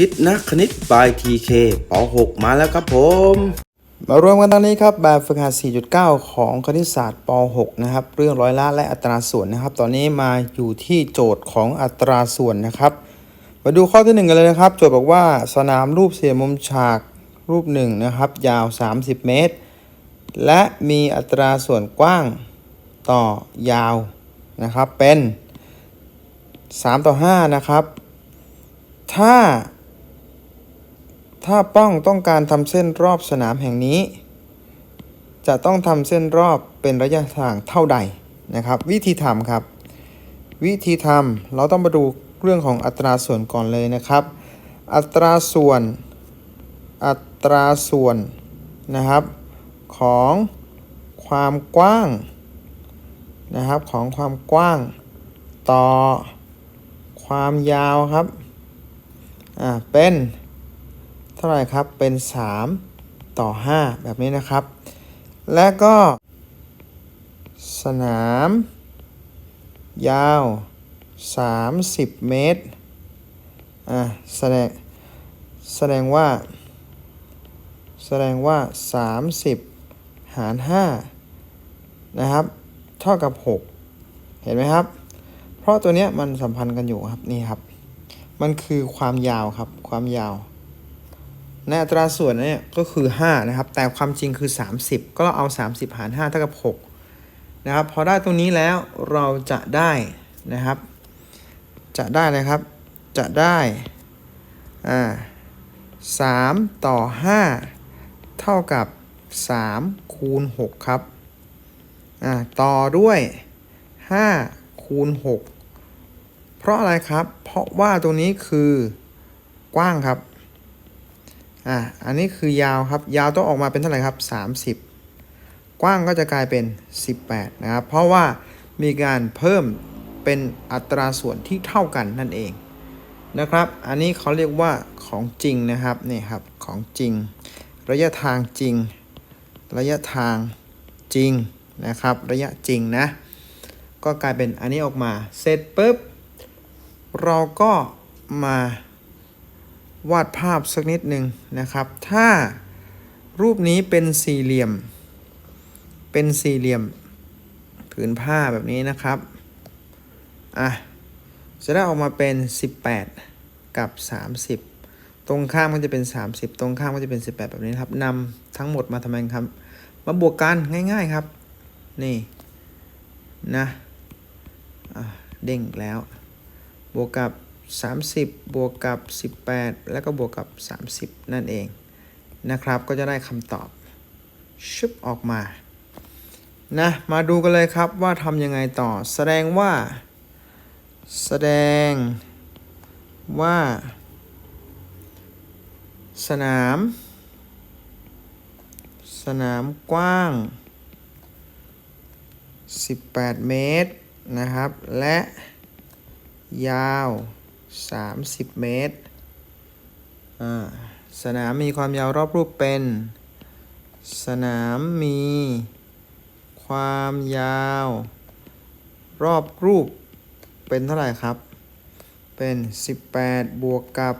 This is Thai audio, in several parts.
คิดนักคณิตบายทีเคป .6 มาแล้วครับผม มารวมกันตอนนี้ครับแบบฝึกหัด 4.9 ของคณิตศาสตร์ป .6 นะครับ เรื่องร้อยละและอัตราส่วนนะครับ ตอนนี้มาอยู่ที่โจทย์ของอัตราส่วนนะครับ มาดูข้อที่หนึ่งกันเลยนะครับ โจทย์บอกว่าสนามรูปสี่เหลี่ยมุมฉากรูปหนึ่งนะครับ ยาว 30 เมตร และมีอัตราส่วนกว้างต่อยาวนะครับเป็น 3 ต่อ 5 นะครับ ถ้า ถ้าป้องต้องการทำเส้นรอบสนามแห่งนี้ จะต้องทำเส้นรอบเป็นระยะทางเท่าใดนะครับ วิธีทำครับ วิธีทำเราต้องมาดูเรื่องของอัตราส่วนก่อนเลยนะครับ อัตราส่วน อัตราส่วนนะครับ ของความกว้างนะครับของความกว้างต่อความยาวครับอ่าเป็น ท่าไหร่ครับ เป็น 3 ต่อ 5 แบบนี้นะครับ และก็ สนาม ยาว 30 เมตร อะแสดง แสดงว่า แสดงว่า 30 หาร 5 นะครับ เท่ากับ 6 เห็นไหมครับ เพราะตัวเนี้ยมันสัมพันธ์กันอยู่ครับ นี่ครับ มันคือความยาวครับ ความยาว ในอัตราส่วนเนี่ยก็คือ 5 นะครับ แต่ความจริงคือ 30 ก็เราเอา 30 หาร 5 เท่ากับ 6 นะครับ พอได้ตรงนี้แล้วเราจะได้นะครับ จะได้เลยครับ จะได้อ่า3ต่อ 5 เท่ากับ 3 คูณ 6 ครับอ่าต่อด้วย 5 คูณ 6 เพราะอะไรครับ เพราะว่าตรงนี้คือกว้างครับ อะอันนี้คือยาวครับ ยาวต้องออกมาเป็นเท่าไหร่ครับ 30 กว้างก็จะกลายเป็น 18 นะครับ เพราะว่ามีการเพิ่มเป็นอัตราส่วนที่เท่ากันนั่นเองนะครับ อันนี้เขาเรียกว่าของจริงนะครับนี่ครับของจริง ระยะทางจริง ระยะทางจริงนะครับ ระยะจริงนะ ก็กลายเป็นอันนี้ออกมา เสร็จปุ๊บ เราก็มา วาดภาพสักนิดหนึ่งนะครับ ถ้ารูปนี้เป็นสี่เหลี่ยม เป็นสี่เหลี่ยมผืนผ้าแบบนี้นะครับ อะ จะได้ออกมาเป็น 18 กับ 30 ตรงข้ามก็จะเป็น 30 ตรงข้ามก็จะเป็น 18 แบบนี้ครับนำทั้งหมดมาทำไมครับ มาบวกกันง่ายๆครับ นี่นะะเด้งแล้ว บวกกับ 30 บวกกับ 18 แล้วก็บวกกับ 30 นั่นเองนะครับ ก็จะได้คำตอบชุบออกมา นะ มาดูกันเลยครับว่าทำยังไงต่อ แสดงว่า แสดงว่า สนาม สนามกว้าง 18 เมตรนะครับ และยาว 30 เมตรอ่าสนามมีความยาวรอบรูปเป็น สนามมี ความยาว รอบรูปเป็นเท่าไหร่ครับ เป็น 18 บวกกับ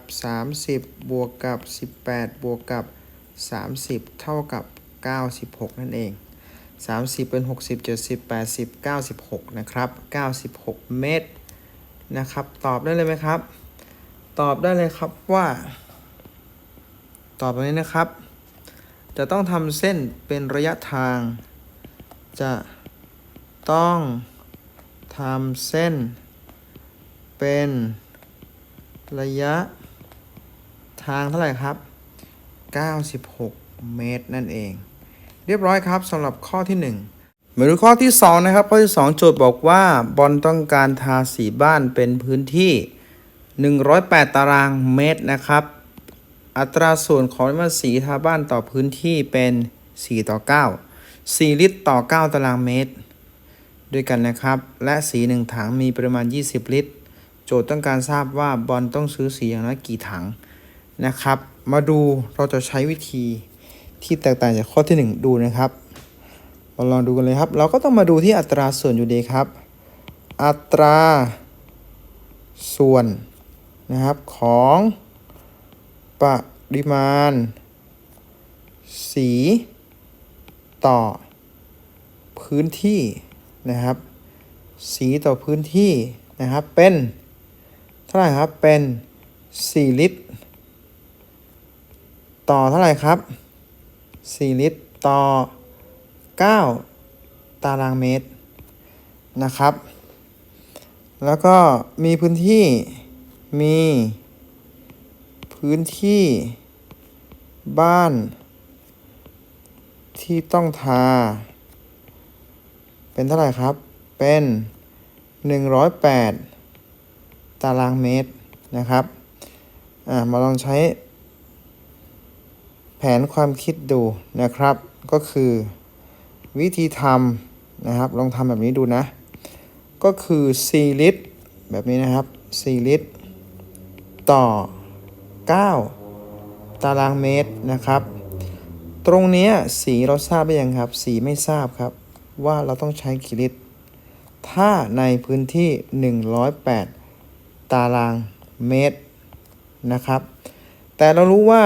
30 บวกกับ 18 บวกกับ 30 เท่ากับ 96 นั่นเอง 30 เป็น 60 70 80 96 นะครับ 96 เมตร นะครับ ตอบได้เลยไหมครับ ตอบได้เลยครับว่า ตอบตรงนี้นะครับ จะต้องทำเส้นเป็นระยะทาง จะต้องทำเส้น เป็นระยะทางเท่าไหร่ครับ 96 เมตรนั่นเอง เรียบร้อยครับสำหรับข้อที่ 1 มาดูข้อที่ 2 นะครับ ข้อที่ 2 โจทย์บอกว่าบอลต้องการทาสีบ้านเป็นพื้นที่ 108 ตารางเมตรนะครับ อัตราส่วนของมันสีทาบ้านต่อพื้นที่เป็น 4 ต่อ 9 4 ลิตรต่อ 9 ตารางเมตร ด้วยกันนะครับ และสี 1 ถังมีปริมาณ 20 ลิตร โจทย์ต้องการทราบว่าบอลต้องซื้อสีอย่างน้อยกี่ถังนะครับ มาดูเราจะใช้วิธีที่แตกต่างจากข้อที่ 1 ดูนะครับ เราลองดูกันเลยครับ เราก็ต้องมาดูที่อัตราส่วนอยู่ดีครับ อัตราส่วนนะครับของปริมาณ สี ต่อ พื้นที่นะครับ สีต่อพื้นที่นะครับเป็นเท่าไหร่ครับเป็น 4 ลิตร ต่อเท่าไหร่ครับ 4 ลิตรต่อ 9 ตารางเมตรนะครับ แล้วก็มีพื้นที่มีพื้นที่บ้านที่ต้องทา เป็นเท่าไหร่ครับ เป็น 108 ตารางเมตรนะครับ อ่า มาลองใช้แผนความคิดดูนะครับ ก็คือ วิธีทำนะครับ ลองทำแบบนี้ดูนะ ก็คือ4ลิตรแบบนี้นะครับ4ลิตรต่อ 9 ตารางเมตรนะครับ ตรงนี้สีเราทราบไปยังครับ สีไม่ทราบครับ ว่าเราต้องใช้กี่ลิตร ถ้าในพื้นที่ 108 ตารางเมตรนะครับ แต่เรารู้ว่า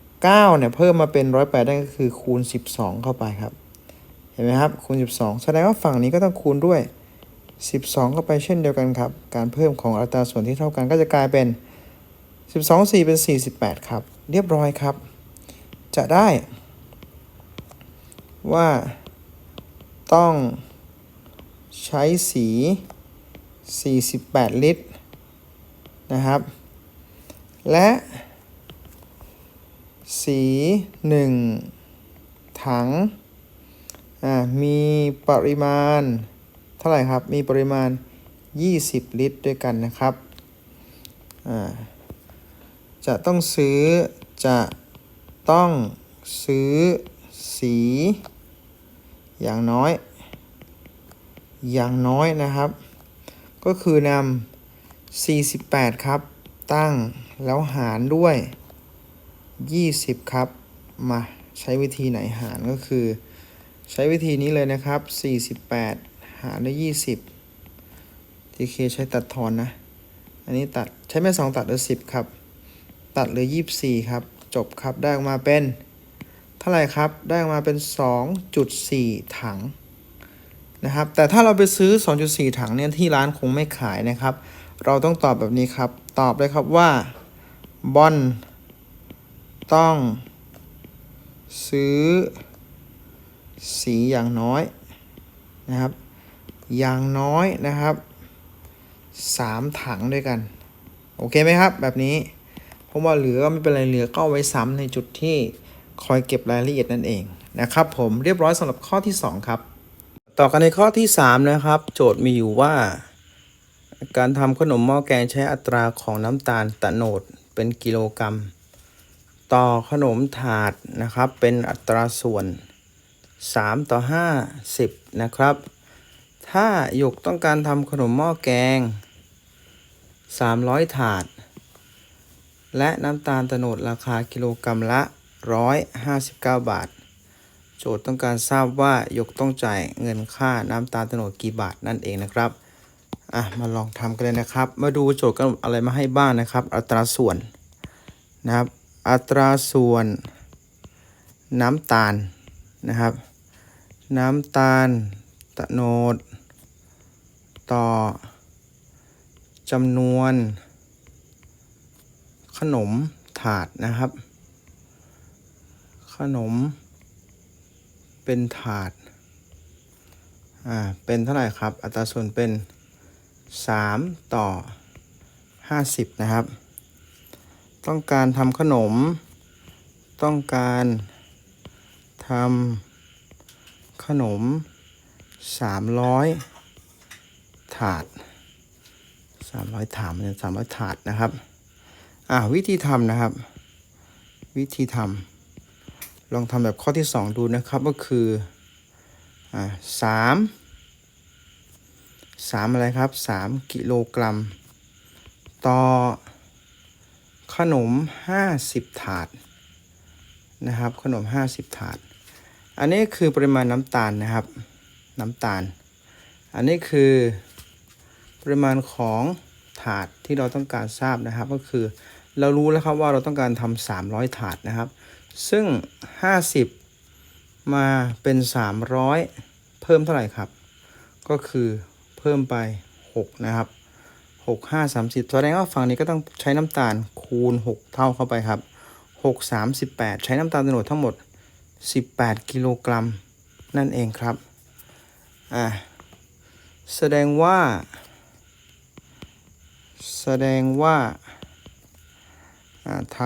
9 เนี่ย เพิ่มมาเป็น 108 ได้ก็คือคูณ 12 เข้าไปครับ เห็นไหมครับคูณ 12 แสดงว่าฝั่งนี้ก็ต้องคูณด้วย 12 เข้าไปเช่นเดียวกันครับ การเพิ่มของอัตราส่วนที่เท่ากันก็จะกลายเป็น 12 4 เป็น 48 ครับ เรียบร้อยครับ จะได้ ว่าต้องใช้สี 48 ลิตร นะครับ และสี 1 ถัง อ่ามีปริมาณเท่าไหร่ครับ มีปริมาณ 20 ลิตรด้วยกันนะครับอ่าจะต้องซื้อจะต้องซื้อสี อย่างน้อย อย่างน้อยนะครับ ก็คือนำ48 ครับ ตั้งแล้วหารด้วย 20 ครับ มาใช้วิธีไหนหารก็คือ ใช้วิธีนี้เลยนะครับ 48 หารด้วย 20ทีเคใช้ตัดทอนนะ อันนี้ตัดใช้แม่สองตัดด้วย10 ครับ ตัดเหลือ 24 ครับ จบครับ ได้ออกมาเป็น เท่าไหร่ครับ ได้ออกมาเป็น 2.4 ถังนะครับ แต่ถ้าเราไปซื้อ 2.4 ถังเนี่ยที่ร้านคงไม่ขายนะครับ เราต้องตอบแบบนี้ครับ ตอบเลยครับว่าบอลต้องซื้อ สีอย่างน้อยนะครับ อย่างน้อยนะครับ3ถังด้วยกัน โอเคไหมครับ แบบนี้ เพราะว่าเหลือก็ไม่เป็นไรเหลือก็เอาไว้ซ้ำในจุดที่คอยเก็บรายละเอียดนั่นเองนะครับ ผมเรียบร้อยสำหรับข้อที่ 2 ครับ ต่อกันในข้อที่ 3 นะครับ โจทย์มีอยู่ว่า การทำขนมหม้อแกงใช้อัตราของน้ำตาลตะโนดเป็นกิโลกรัม ต่อขนมถาดนะครับเป็นอัตราส่วน 3 ต่อ 5 10 นะครับ ถ้าหยกต้องการทำขนมหม้อแกง 300 ถาด และน้ำตาลตะโนดราคากิโลกรัมละ 159 บาท โจทย์ต้องการทราบว่าหยกต้องจ่ายเงินค่าน้ำตาลตะโนดกี่บาทนั่นเองนะครับ อะ มาลองทำกันเลยนะครับ มาดูโจทย์กันอะไรมาให้บ้างนะครับ อัตราส่วนนะครับ อัตราส่วนน้ำตาลนะครับ น้ำตาล ตะโนด ต่อ จำนวน ขนมถาดนะครับ ขนม เป็นถาด อ่า เป็นเท่าไหร่ครับ อัตราส่วนเป็น 3 ต่อ 50 นะครับ ต้องการทำขนม ต้องการทำ ขนม 300 ถาด 300 ถาดมัน300 ถาดนะครับ อ่าวิธีทำนะครับ วิธีทำลองทำแบบข้อที่ 2 ดูนะครับก็คือ อ่าสามสามอะไรครับ 3 กิโลกรัม ต่อขนม 50 ถาดนะครับ ขนม 50 ถาด อันนี้คือปริมาณน้ำตาลนะครับ น้ำตาล อันนี้คือปริมาณของถาดที่เราต้องการทราบนะครับ ก็คือเรารู้แล้วครับว่าเราต้องการทำ300 ถาดนะครับ ซึ่ง 50 มาเป็น 300 เพิ่มเท่าไหร่ครับ ก็คือเพิ่มไป 6 นะครับ 6 5 30แสดงว่าฝั่งนี้ก็ต้องใช้น้ำตาลคูณ 6 เท่าเข้าไปครับ 6 38 ใช้น้ำตาลโนดทั้งหมด 18 กิโลกรัม นั่นเองครับ อ่า แสดงว่า แสดงว่า อ่าท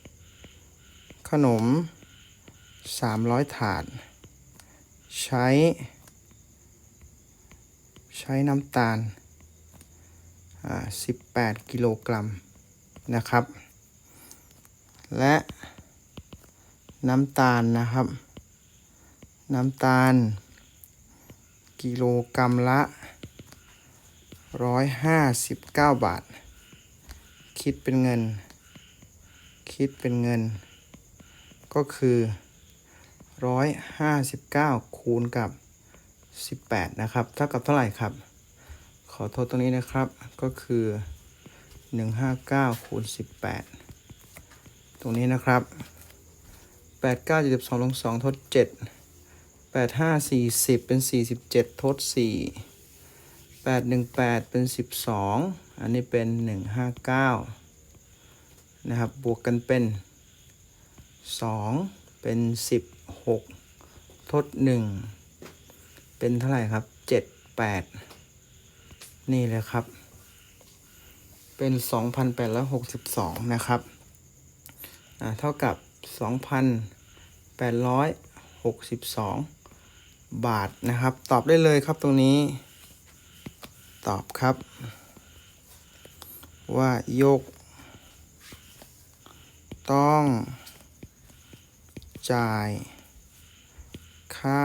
ำขนม 300 ถาด ใช้ ใช้น้ำตาล อ่า 18 กิโลกรัมนะครับ และ น้ำตาลนะครับ น้ำตาล กิโลกรัมละ 159 บาท คิดเป็นเงิน คิดเป็นเงิน ก็คือ 159 คูณกับ 18 นะครับ เท่ากับเท่าไหร่ครับ ขอโทษตรงนี้นะครับ ก็คือ 159 คูณ 18 ตรงนี้นะครับ 8 9 72ลง2ทด7แปดห้าสี่สิบเป็นสี่สิบเจ็ดทดสี่แปดหนึ่งแปดเป็นสิบสองอันนี้เป็นหนึ่งห้าเก้านะครับ บวกกันเป็นสองเป็นสิบหกทดหนึ่งเป็นเท่าไหร่ครับเจ็ดแปดนี่เลยครับ เป็นสองพันแปดร้อยหกสิบสองนะครับเท่ากับ สองพันแปดร้อยหกสิบสองบาทนะครับ ตอบได้เลยครับตรงนี้ ตอบครับ ว่ายก ต้อง จ่าย ค่า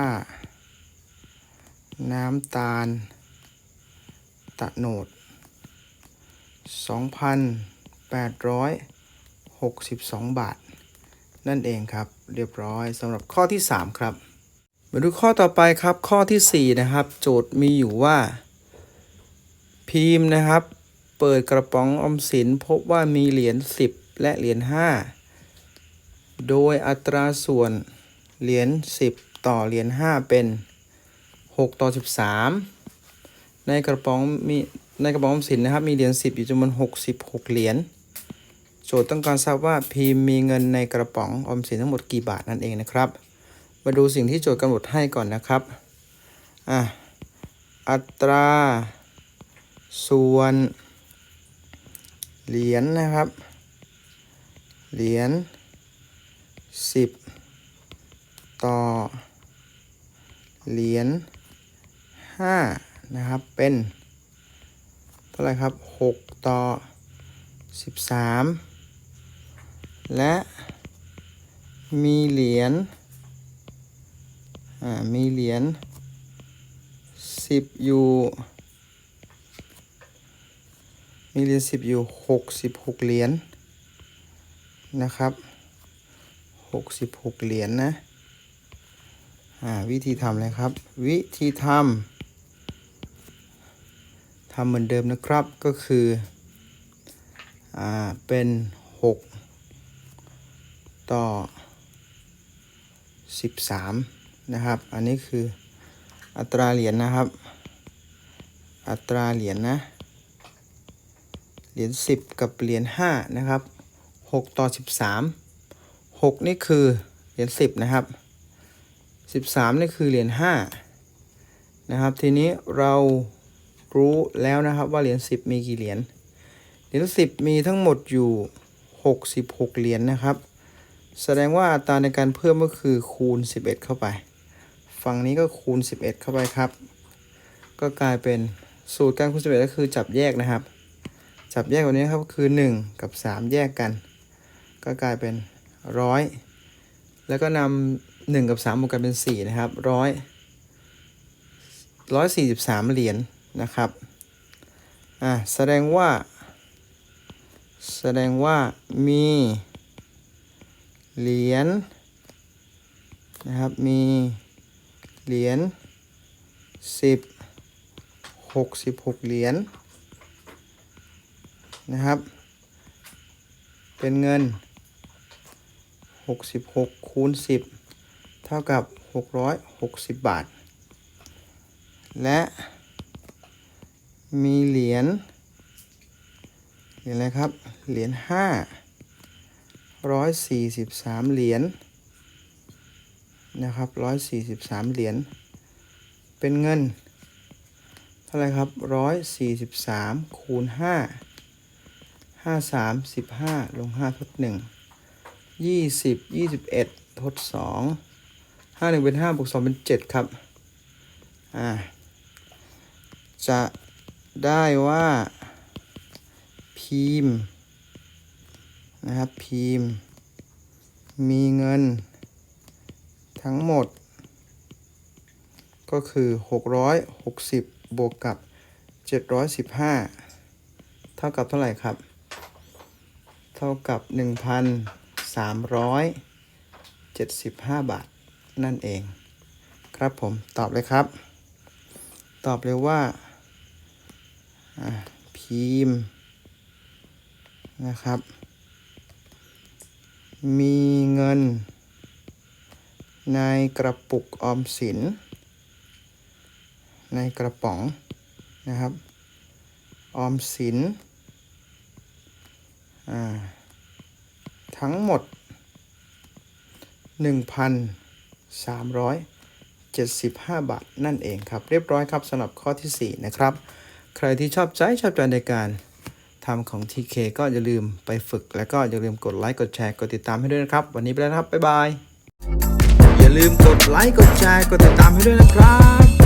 น้ำตาล ตะโนด 2,862 บาท นั่นเองครับ เรียบร้อยสำหรับข้อที่ 3 ครับ มาดูข้อต่อไปครับข้อทีสี่4 นะครับ โจทย์มีอยู่ว่า พิมพ์นะครับ เปิดกระป๋องออมสินพบว่ามีเหรียญ10 และเหรียญ5 โดยอัตราส่วนเหรียญ10 ต่อเหรียญ5เป็น 6 ต่อ 13 ในกระป๋องมีในกระป๋องออมสินนะครับมีเหรียญ10 อยู่จำนวน 66 เหรียญ โจทย์ต้องการทราบว่าพิมพ์มีเงินในกระป๋องออมสินทั้งหมดกี่บาทนั่นเองนะครับ มาดูสิ่งที่โจทย์กำหนดให้ก่อนนะครับอะอัตรา ส่วน เหรียญนะครับ เหรียญ10 ต่อ เหรียญ5นะครับ เป็น เท่าไหร่ครับ 6 ต่อ 13 และมีเหรียญอ่ามีเหรียญสิบอยู่ มีเหรียญสิบอยู่หกสิบหกเหรียญนะครับหกสิบหกเหรียญนะอ่าวิธีทำเลยครับ วิธีทำทำเหมือนเดิมนะครับก็คืออ่าเป็นหก ต่อสิบสามนะครับ อันนี้คืออัตราเหรียญนะครับ อัตราเหรียญนะ เหรียญ10 กับเหรียญ5นะครับ 6 ต่อ 13 6 นี่คือเหรียญ10 นะครับ 13 นี่คือเหรียญ5นะครับ ทีนี้เรารู้แล้วนะครับว่าเหรียญ10 มีกี่เหรียญ เหรียญ10 มีทั้งหมดอยู่ 66 เหรียญนะครับ แสดงว่าอัตราในการเพิ่มก็คือคูณ 11 เข้าไป ฝั่งนี้ก็คูณ 11 เข้าไปครับ ก็กลายเป็นสูตรการคูณ 11 ก็คือจับแยกนะครับ จับแยกแบบนี้ครับก็คือ 1 กับ 3 แยกกัน ก็กลายเป็นร้อยแล้วก็นำ1 กับ 3บวกกันเป็น 4 นะครับร้อยร้อยสี่สิบสามเหรียญนะครับ อ่าแสดงว่า แสดงว่ามี เหรียญนะครับมีเหรียญสิบหกสิบหกเหรียญนะครับ เป็นเงิน66คูณ10เท่ากับ660บาท และมีเหรียญเหรียญอะไรครับ เหรียญห้า 5 143เหรียญนะครับ143เหรียญเป็นเงิน เท่าไรครับ143คูณ5 5 3 15ลง5ทด1 20 21ทด2 5 1เป็น5บวก2เป็น7ครับอ่าจะได้ว่าพิมพ์ นะครับพิมพ์มีเงิน ทั้งหมด ก็คือ 660 บวกกับ 715 เท่ากับเท่าไหร่ครับ เท่ากับ 1,375 บาท นั่นเอง ครับผมตอบเลยครับ ตอบเลยว่าอ่าพิมพ์นะครับ มีเงิน ในกระปุกออมสิน ในกระป๋องนะครับ ออมสิน ทั้งหมด 1,375 บาท นั่นเองครับ เรียบร้อยครับสำหรับข้อที่ 4 นะครับ ใครที่ชอบใจชอบใจในการ ทำของ TK ก็อย่าลืมไปฝึก แล้วก็อย่าลืมกดไลค์กดแชร์กดติดตามให้ด้วยนะครับ วันนี้ไปแล้วครับบ๊ายบายอย่าลืมกดไลค์กดแชร์กดติดตามให้ด้วยนะครับ